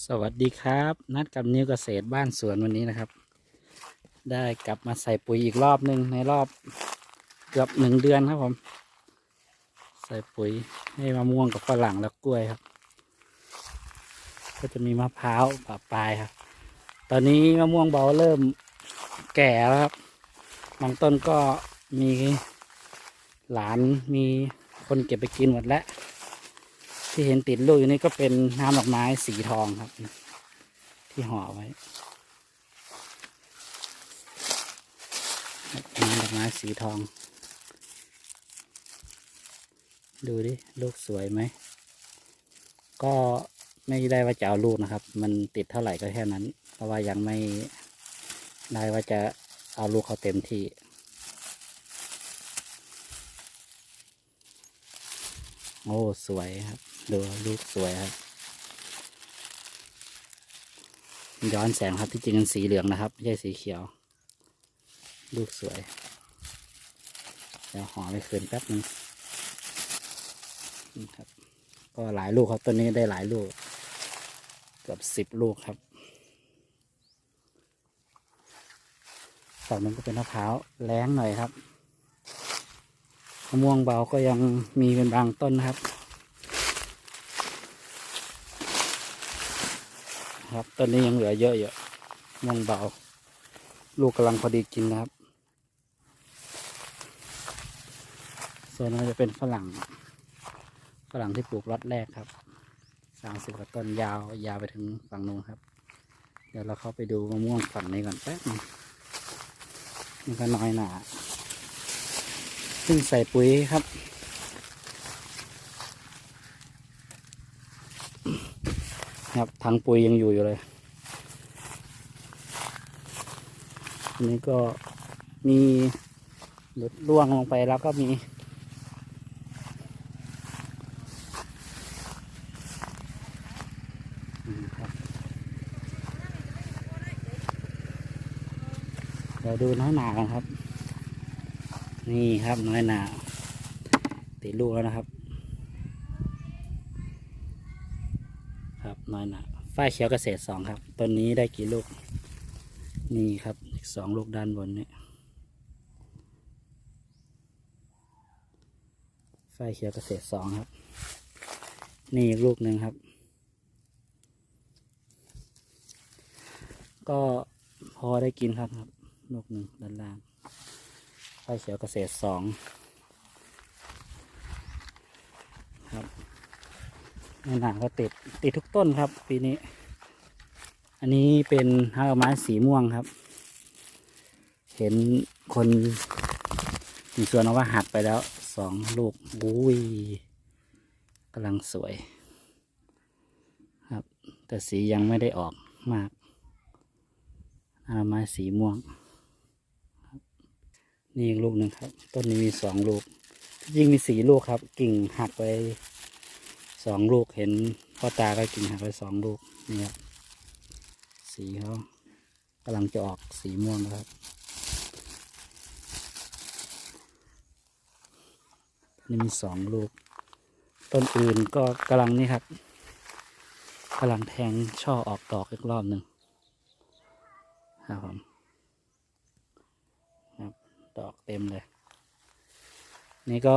สวัสดีครับ นัดกับนิวเกษตรบ้านสวนวันนี้นะครับ ได้กลับมาใส่ปุ๋ยอีกรอบหนึ่งในรอบเกือบหนึ่งเดือนครับผม ใส่ปุ๋ยให้มะม่วงกับฝรั่งแล้วกล้วยครับ ก็จะมีมะพร้าวปะปลายครับ ตอนนี้มะม่วงเบาเริ่มแก่แล้วครับบางต้นก็มีหลานมีคนเก็บไปกินหมดแล้ว ที่เห็นติดลูกอยู่นี่ก็เป็นน้ำดอกไม้สีทองครับ ที่ห่อไว้น้ำดอกไม้สีทอง ดูดิลูกสวยไหม ก็ไม่ได้ว่าจะเอาลูกนะครับ มันติดเท่าไหร่ก็แค่นั้น เพราะว่ายังไม่ได้ว่าจะเอาลูกเขาเต็มที่โอ้ สวยครับ ดูลูกสวยครับ ย้อนแสงครับที่จริงมันสีเหลืองนะครับ ไม่ใช่สีเขียว ลูกสวย เดี๋ยวห่อไปคืนแป๊บนึงนครับ ก็หลายลูกครับต้นนี้ได้หลายลูก เกือบสิบลูกครับฝั่งนั้นก็เป็นมะพร้าวแรงหน่อยครับมะม่วงเบาก็ยังมีเป็นบางต้นนะครับ ครับต้นนี้ยังเหลือเยอะอยู่ม่วงเบา ลูกกำลังพอดีกินนะครับส่วนนั้จะเป็นฝรั่งฝรั่งที่ปลูกลอตแรกครับสามสิบกว่าต้นยาวยาวไปถึงฝั่งนู้นครับ เดี๋ยวเราเข้าไปดูมะม่วงฝั่งนี้ก่อนแป๊บนึงมันก็น้อยหนาซึ่งใส่ปุ๋ยครับ ครับถังปุ๋ยยังอยู่อยู่เลยอันนี้ก็มีหลุดร่วงลงไปแล้วก็มีอืมครับเดี๋ยวดูน้อยหนากันครับ นี่ครับน้อยหนาติดลูกแล้วนะครับ ครับ น้อยหนาฝ้ายเขียวเกษตรสองครับต้นนี้ได้กี่ลูก นี่ครับอีกสองลูกด้านบนนี่ฝ้ายเขียวเกษตรสองครับ นี่อีกลูกหนึ่งครับ ก็พอได้กินครับครับ ลูกหนึ่งด้านล่างไฟเขียวเกษตรสองครับ ในหนังก็ติดติดทุกต้นครับ ปีนี้ อันนี้เป็นฮากาไม้สีม่วงครับ เห็นคนมีส่วนเอาว่าหักไปแล้วสองลูกอุ้ยกำลังสวย ครับ แต่สียังไม่ได้ออกมากอาไม้สีม่วง นี่อีกลูกหนึ่งครับ ต้นนี้มีสองลูก จริงมีสีลูกครับ กิ่งหักไป สองลูกเห็นพ่อตาก็กิ่งหักไปสองลูกนี่ครับสีเขากำลังจะออกสีม่วงนะครับนี่มีสองลูก ต้นอื่นก็กำลังนี่ครับกำลังแทงช่อออกดอกอีกรอบหนึ่งครับผมครับดอกเต็มเลย นี่ก็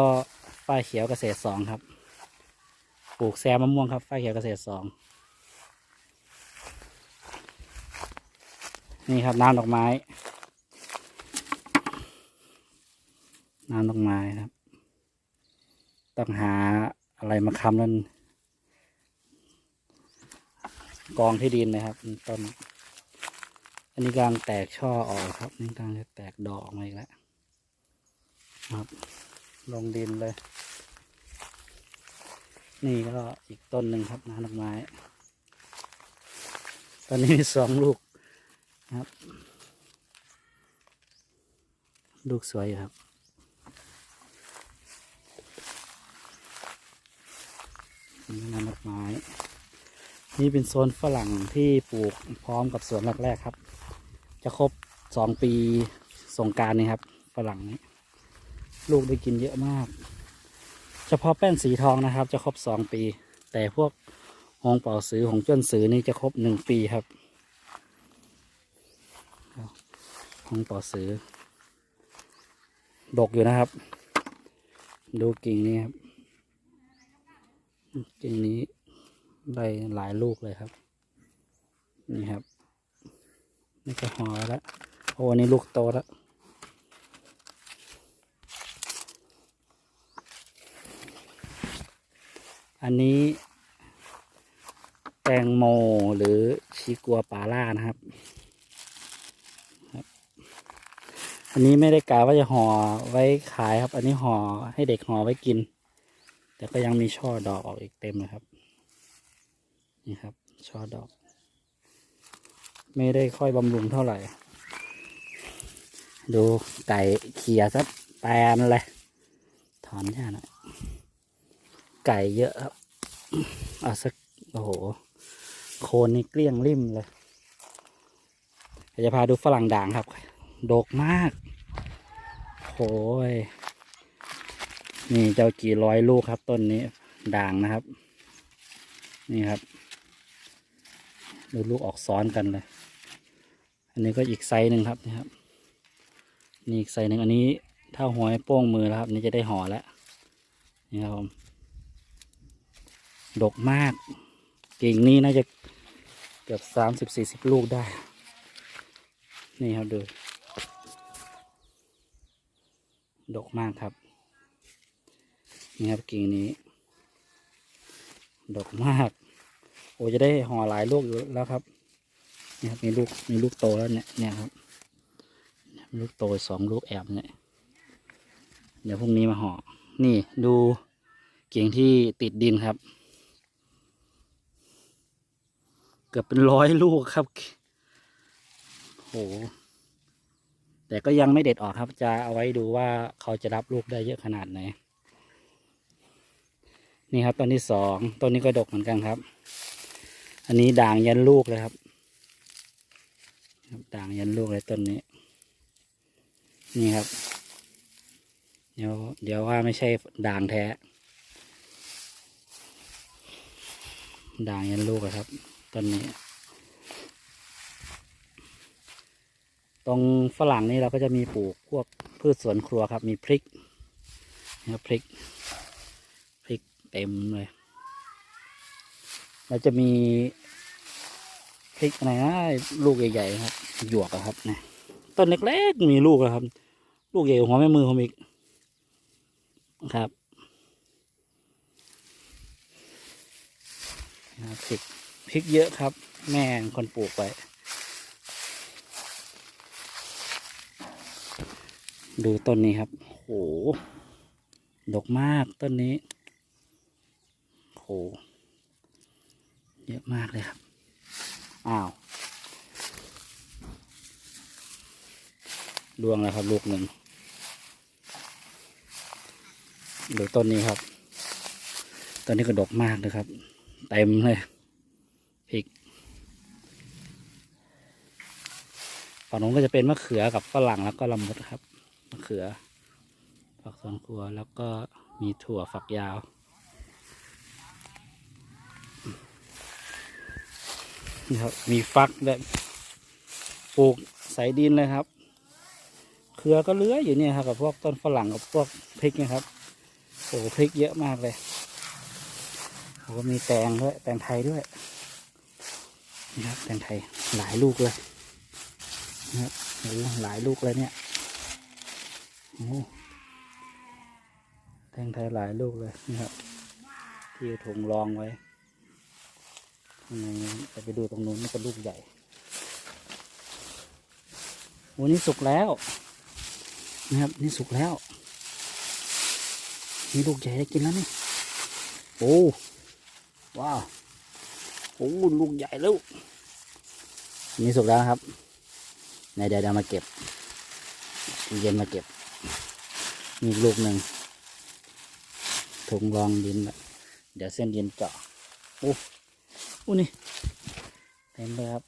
ฝ้ายเขียวเกษตรสองครับ ปลูกแซมมะม่วงครับฝ้ายเขียวเกษตรสองนี่ครับน้ำดอกไม้ น้ำดอกไม้ครับ ต้องหาอะไรมาค้ำนั่นกองที่ดินนะครับต้นอันนี้กำลังแตกช่อออกครับนี่กำลังจะแตกดอกออกมาอีกแล้วครับ ลงดินเลย นี่ก็อีกต้นหนึ่งครับน้ำดอกไม้ ตอนนี้มีสองลูกครับ ลูกสวยครับ นี่น้ำดอกไม้ นี่เป็นโซนฝรั่งที่ปลูกพร้อมกับสวนแรกๆครับ จะครบสองปีสงการนี่ครับ ฝรั่งนี้ ลูกได้กินเยอะมาก เฉพาะแป้นสีทองนะครับ จะครบสองปี แต่พวกหงเป่าซื้อของเจ้นซื้อนี่จะครบหนึ่งปีครับหงเป่าซื้อดกอยู่นะครับ ดูกิ่งนี้ครับกิ่งนี้ได้หลายลูกเลยครับ นี่ครับ นี่ก็ห่อแล้วโอ้อันนี้ลูกโตแล้ว อันนี้ แตงโมหรือชิกัวปาล่านะครับครับ อันนี้ไม่ได้กะว่าจะห่อไว้ขายครับ อันนี้ห่อให้เด็กห่อไว้กิน แต่ก็ยังมีช่อดอกออกอีกเต็มเลยครับ นี่ครับ ช่อดอก ไม่ได้ค่อยบำรุงเท่าไหร่ ดูไก่เขี่ยซะแปนเลยถอนหญ้าหน่อย ไก่เยอะครับเอาสักโอ้โห โคนนี่เกลี้ยงริ่มเลยจะพาดูฝรั่งด่างครับ ดกมากโอ้ยนี่เจ้ากี่ร้อยลูกครับต้นนี้ด่างนะครับ นี่ครับดูลูกออกซ้อนกันเลย อันนี้ก็อีกไซส์หนึ่งครับนี่ครับ นี่อีกไซส์หนึ่งอันนี้ถ้าหัวให้โป้งมือแล้วครับ นี่จะได้ห่อแล้วนี่ครับผม ดกมาก กิ่งนี้น่าจะเกือบสามสิบสี่สิบลูกได้ นี่ครับดู ดกมากครับ นี่ครับกิ่งนี้ ดกมาก โอ้จะได้ห่อหลายลูกอยู่แล้วครับ นี่ครับมีลูกมีลูกโตแล้วเนี่ยเนี่ยครับลูกโตสองลูกแอบเนี่ย เดี๋ยวพรุ่งนี้มาห่อ นี่ดูกิ่งที่ติดดินครับ เกือบเป็นร้อยลูกครับโหแต่ก็ยังไม่เด็ดออกครับ จะเอาไว้ดูว่าเขาจะรับลูกได้เยอะขนาดไหน นี่ครับต้นที่สองต้นนี้ก็ดกเหมือนกันครับ อันนี้ด่างยันลูกเลยครับ ด่างยันลูกเลยต้นนี้ นี่ครับ เดี๋ยวเดี๋ยวว่าไม่ใช่ด่างแท้ ด่างยันลูกครับ ต้นนี้ ตรงฝรั่งนี่เราก็จะมีปลูกพวกพืชสวนครัวครับ มีพริกนะครับพริก พริกเต็มเลยเราจะมีพริกอะไรนะลูกใหญ่ๆครับ หยวกครับนี่ยต้นเล็กๆมีลูกอะครับ ลูกใหญ่หัวแม่มือผมอีกครับนะครับพริก พริกเยอะครับ แม่คนปลูกไว้ดูต้นนี้ครับ โห ดกมากต้นนี้ โห เยอะมากเลยครับ อ้าว ดวงแล้วครับลูกหนึ่ง ดูต้นนี้ครับ ต้นนี้ก็ดกมากเลยครับ เต็มเลย พริกฝั่งนู้นก็จะเป็นมะเขือกับฝรั่งแล้วก็ละมุดครับมะเขือฝักสวนครัวแล้วก็มีถั่วฝักยาว นี่ครับมีฟักแบบปลูกใส่ดินเลยครับ เครือก็เลื้อยอยู่เนี่ยครับกับพวกต้นฝรั่งกับพวกพริกนะครับโอ้พริกเยอะมากเลยโอ้มีแตงด้วยแตงไทยด้วย นี่ครับแตงไทยหลายลูกเลยนะครับโอ้หลายลูกเลยเนี่ยโอ้แตงไทยหลายลูกเลยนี่ครับ ที่ถุงรองไว้นจะไปดูตรงนู้นนี่เป็นลูกใหญ่โอ้นี่สุกแล้ว นะครับนี่สุกแล้วนี่ลูกใหญ่ได้กินแล้วนี่โอ้ว้าว โอ้ลูกใหญ่แล้ว นี่สุกแล้วครับในเดี๋ยวเดี๋ยวมาเก็บ เย็นมาเก็บ มีลูกหนึ่งถุงรองดิน เดี๋ยวเส้นดินเจาะโอ้อู้นี่เต็มเลยครับ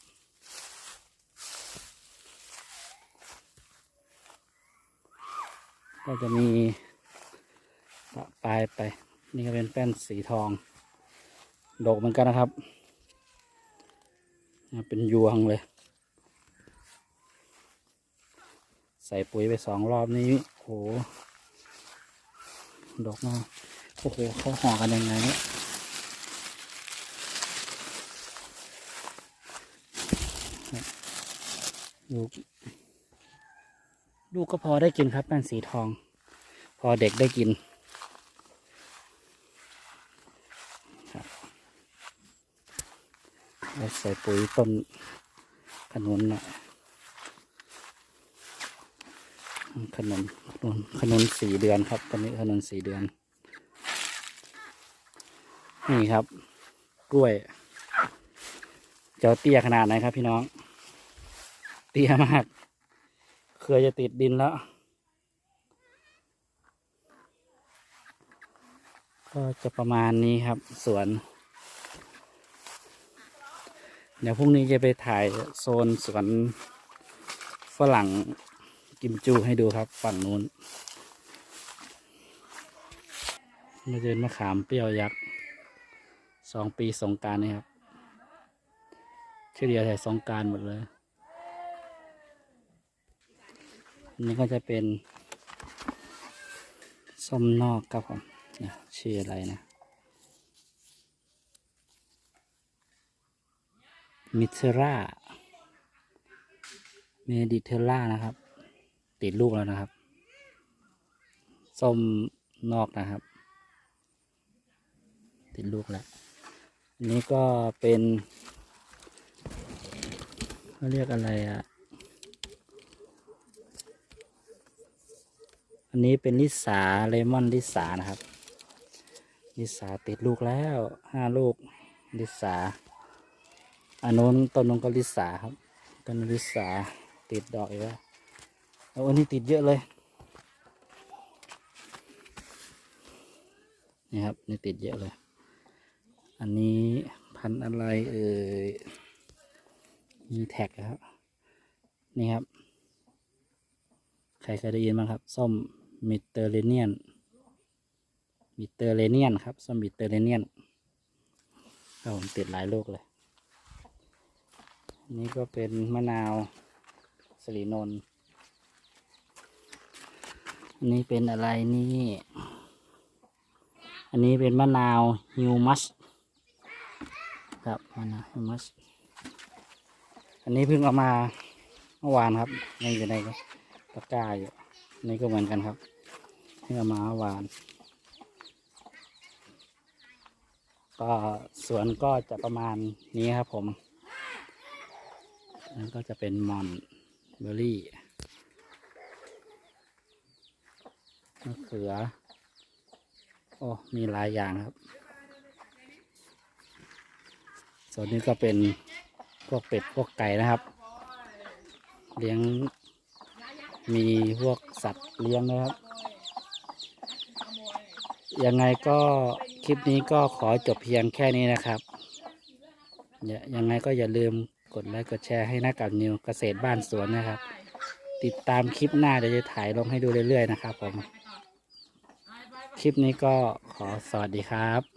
ก็จะมีปลายไป นี่ก็เป็นแป้นสีทอง โดกเหมือนกันนะครับ เป็นยวงเลย ใส่ปุ๋ยไปสองรอบนี้โหดอกมากโอ้โหเขาห่อกันยังไงเนี่ยลูกลูกก็พอได้กินครับแป้นสีทอง พอเด็กได้กิน แล้วใส่ปุ๋ยต้นขนุนหน่อยขนุนขนุนขนุนสี่เดือนครับ ตอนนี้ขนุนสี่เดือน นี่ครับ กล้วยจ้าเตี้ยขนาดไหนครับพี่น้อง เตี้ยมาก เครือจะติดดินแล้ว ก็จะประมาณนี้ครับสวน เดี๋ยวพรุ่งนี้จะไปถ่ายโซนสวนฝรั่งกิมจูให้ดูครับฝั่งนู้นมาเดินมะขามเปรี้ยวยักษ์สองปีสงการนี่ครับเฉลี่ยแต่สงการหมดเลยอันนี้ก็จะเป็นส้มนอกครับผมเนี่ยชื่ออะไรนะ มิเทราเมดิเทรานะครับ ติดลูกแล้วนะครับ ส้มนอกนะครับ ติดลูกแล้วอันนี้ก็เป็นเขาเรียกอะไรอะ อันนี้เป็นลิสาเลมอนลิสานะครับ ลิสาติดลูกแล้วห้าลูกลิสา อันนู้นต้นนู้นก็ลิสาครับต้นลิสาติดดอกอีกแล้วแล้วอันนี้ติดเยอะเลยนี่ครับนี่ติดเยอะเลย อันนี้พันธุ์อะไรเอ่ยมีแท็กครับ นี่ครับ ใครเคยได้ยินบ้างครับ ส้มมิเตอร์เรเนียน มิเตอร์เรเนียนครับ ส้มมิเตอร์เรเนียนครับผมติดหลายลูกเลย นี่ก็เป็นมะนาวสลีนนอันนี้เป็นอะไรนี่ อันนี้เป็นมะนาวฮิวมัสครับมะนาวฮิวมัส อันนี้เพิ่งเอามาเมื่อวานครับยังอยู่ในตะกร้าอยู่นนี่ก็เหมือนกันครับเพิ่งเอามาเมื่อวาน ก็สวนก็จะประมาณนี้ครับผม นั่นก็จะเป็นมอนเบอร์รี่มะเขือ โอ้ มีหลายอย่างครับ ส่วนนี้ก็เป็นพวกเป็ดพวกไก่นะครับ เลี้ยงมีพวกสัตว์เลี้ยงนะครับ ยังไงก็คลิปนี้ก็ขอจบเพียงแค่นี้นะครับอย่ายังไงก็อย่าลืม กดไลค์กดแชร์ให้นักกับนิวเกษตรบ้านสวนนะครับ ติดตามคลิปหน้าเดี๋ยวจะถ่ายลงให้ดูเรื่อยๆนะครับผม คลิปนี้ก็ขอสวัสดีครับ